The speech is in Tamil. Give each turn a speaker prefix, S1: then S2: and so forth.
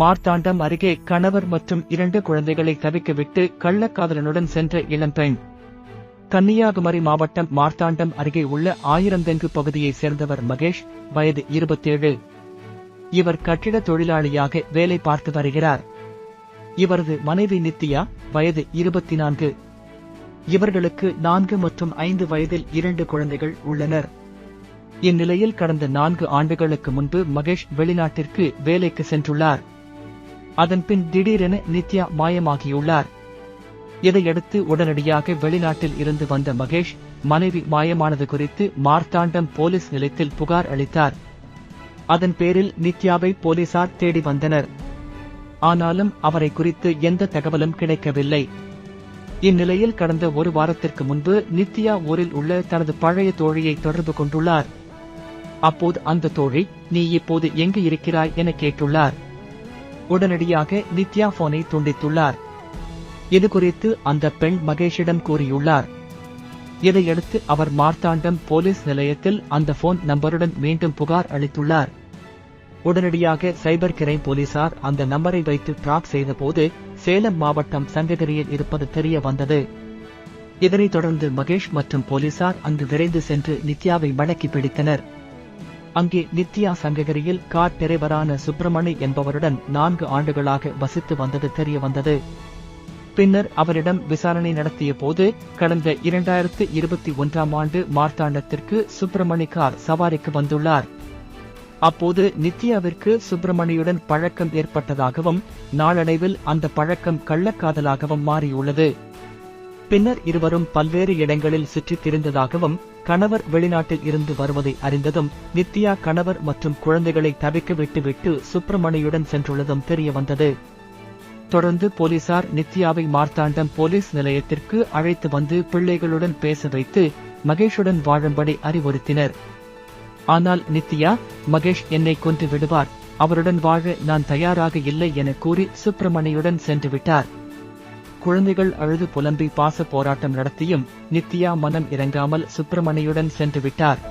S1: மார்த்தாண்டம் அருகே கணவர் மற்றும் இரண்டு குழந்தைகளை தவிக்கவிட்டு கள்ளக்காதலனுடன் சென்ற இளம்பெண் கன்னியாகுமரி மாவட்டம் மார்த்தாண்டம் அருகே உள்ள ஆயிரந்தெங்கு பகுதியைச் சேர்ந்தவர் மகேஷ் வயது இருபத்தேழு. இவர் கட்டிட தொழிலாளியாக வேலை பார்த்து வருகிறார். இவரது மனைவி நித்யா வயது இருபத்தி நான்கு இவர்களுக்கு நான்கு மற்றும் ஐந்து வயதில் இரண்டு குழந்தைகள் உள்ளனர். இந்நிலையில் கடந்த நான்கு ஆண்டுகளுக்கு முன்பு மகேஷ் வெளிநாட்டிற்கு வேலைக்கு சென்றுள்ளார். அதன்பின் திடீரென நித்யா மாயமாகியுள்ளார். இதையடுத்து உடனடியாக வெளிநாட்டில் இருந்து வந்த மகேஷ் மனைவி மாயமானது குறித்து மார்த்தாண்டம் போலீஸ் நிலையத்தில் புகார் அளித்தார். அதன் பேரில் நித்யாவை போலீசார் தேடி வந்தனர். ஆனாலும் அவரை குறித்து எந்த தகவலும் கிடைக்கவில்லை. இந்நிலையில் கடந்த ஒரு வாரத்திற்கு முன்பு நித்யா ஊரில் உள்ள தனது பழைய தோழியை தொடர்பு கொண்டுள்ளார். அப்போது அந்த தோழி நீ இப்போது எங்கு இருக்கிறாய் என கேட்டுள்ளார். உடனடியாக நித்யா போனை துண்டித்துள்ளார். இது குறித்து அந்த பெண் மகேஷிடம் கூறியுள்ளார். இதையடுத்து அவர் மார்த்தாண்டம் போலீஸ் நிலையத்தில் அந்த போன் நம்பருடன் மீண்டும் புகார் அளித்துள்ளார். உடனடியாக சைபர் கிரைம் போலீசார் அந்த நம்பரை வைத்து டிராக் செய்தபோது சேலம் மாவட்டம் சங்ககிரியில் இருப்பது தெரிய வந்தது. இதனைத் தொடர்ந்து மகேஷ் மற்றும் போலீசார் அங்கு விரைந்து சென்று நித்யாவை மடக்கி பிடித்தனர். அங்கே நித்யா சங்ககிரியில் கார் டிரைவரான சுப்பிரமணி என்பவருடன் நான்கு ஆண்டுகளாக வசித்து வந்தது தெரிய வந்தது. பின்னர் அவரிடம் விசாரணை நடத்திய போது கடந்த இரண்டாயிரத்து இருபத்தி ஒன்றாம் ஆண்டு மார்த்தாண்டத்திற்கு சுப்பிரமணி கார் சவாரிக்கு வந்துள்ளார். அப்போது நித்யாவிற்கு சுப்பிரமணியுடன் பழக்கம் ஏற்பட்டதாகவும் நாளடைவில் அந்த பழக்கம் கள்ளக்காதலாகவும் மாறியுள்ளது. பின்னர் இருவரும் பல்வேறு இடங்களில் சுற்றித் திரிந்ததாகவும் கணவர் வெளிநாட்டில் இருந்து வருவதை அறிந்ததும் நித்யா கணவர் மற்றும் குழந்தைகளை தவிக்க விட்டுவிட்டு சுப்பிரமணியுடன் சென்றுள்ளதும் தெரிய வந்தது. தொடர்ந்து போலீசார் நித்யாவை மார்த்தாண்டம் போலீஸ் நிலையத்திற்கு அழைத்து வந்து பிள்ளைகளுடன் பேச வைத்து மகேஷுடன் வாழும்படி அறிவுறுத்தினர். ஆனால் நித்யா மகேஷ் என்னை கொன்று விடுவார். அவருடன் வாழ நான் தயாராக இல்லை என கூறி சுப்பிரமணியுடன் சென்று விட்டார் குழந்தைகள் அழுது புலம்பி பாச போராட்டம் நடத்தியும் நித்யா மனம் இறங்காமல் சுப்பிரமணியுடன் சென்று விட்டார்